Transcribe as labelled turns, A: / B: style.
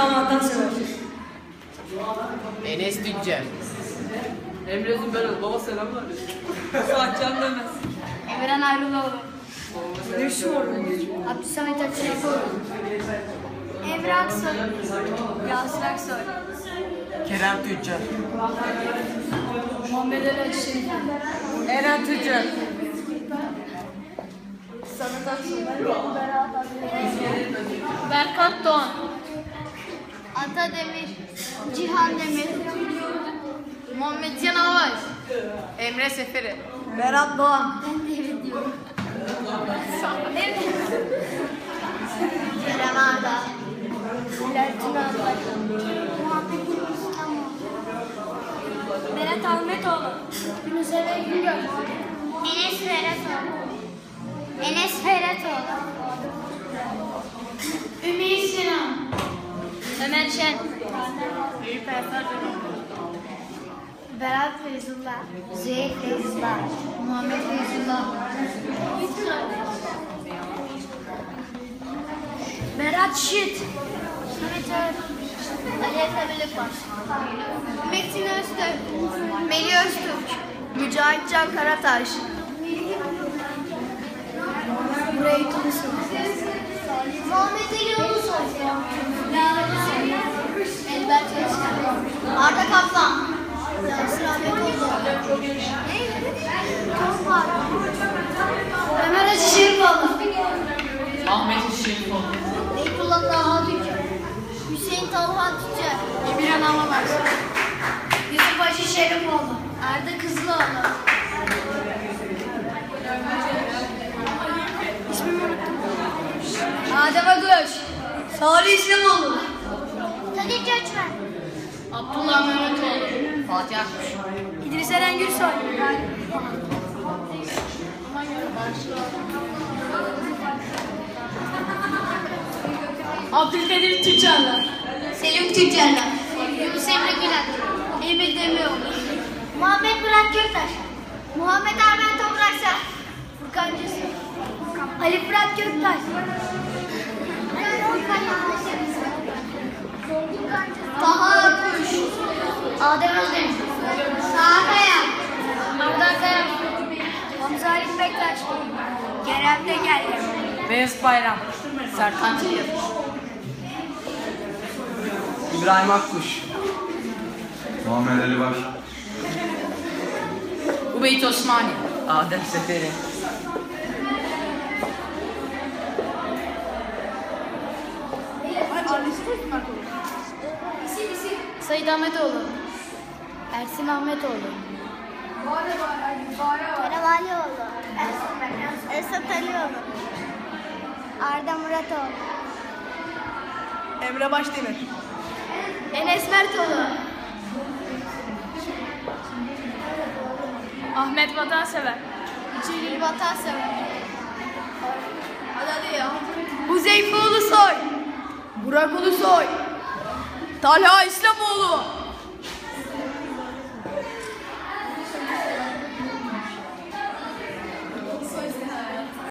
A: Serkan Vatansever.
B: Enes Tüccar.
C: Emre Zümberoğlu. Baba selamlar.
A: Saatcan Dönmez.
D: Emren Ayrıloğlu.
A: Ne şu var?
D: Abdülsamet Akçaykoğlu. Emre Aksoy. Yasir Aksoy.
B: Kerem Tüccar.
D: Muhammed Ali Akşener.
A: Eren Tüccar.
D: Sanat Aksoy. Berkant Doğan. Ata Demir. Cihan Demir. Muhammed Can Avaş.
B: Emre Seferi.
A: Berat Doğan.
D: Ben de evet diyorum. Kerem Arda. Muhammed Yunus Tamam. Berat Ahmetoğlu. Yunus Emre Güngör. Enes Ferhatoğlu. Ömer Şen. Eyüp Berat Feyzullah. Züheyr Feyzullah. Muhammed Feyzullah. Berat Şit. Samet Ağar. Ali Efe Bölükbaş. Metin Öztürk. Melih Öztürk. Mücahit Can Karataş. Burayı Tulusun. Muhammed Ali Ulusoy. Arda Kaplan. Yasir Ahmetoğlu. Ömer Hacı Şerifoğlu.
B: Ahmet Şerifoğlu.
D: Beytullah Taha Tüccar. Hüseyin Talha Tüccar. Emirhan Amalar. Yusuf Hacı Şerifoğlu. Arda Kızıloğlu. İsmimi unuttum. Adem Agöş.
A: Salih İslamoğlu.
D: Kadir Göçmen.
B: Abdullah Mehmetoğlu. Fatih Akkuş.
D: İdris Eren Gürsoy.
A: Abdülkadir Tüccarlar.
D: Selim Tüccarlar. Yunus Emre Gülen. Emir Demiroğlu. Muhammed Murat Göktaş. Muhammed Armen Topraksa. Furkan Cesur. Ali Fırat Göktaş. Adem Özdemir. Sağa Kaya. Arda Kaya. Hamza Halit Bektaş. Kerem Teker.
B: Beyaz Bayram. Serkan Çelik.
E: İbrahim Akkuş. Muhammed Ali Baş.
B: Ubeyt Osmani. Adem Seferi.
D: Sayın Ahmetoğlu. Ersin Ahmetoğlu. Karavalioğlu. Esat Alioğlu. Arda Muratoğlu.
A: Emre Başdemir.
D: Enes Mertoğlu.
A: Ahmet Vatansever.
D: Cülül Vatansever.
A: Hadi hadi ya. Huzeyfe Ulusoy. Burak Ulusoy. Talha İslamoğlu.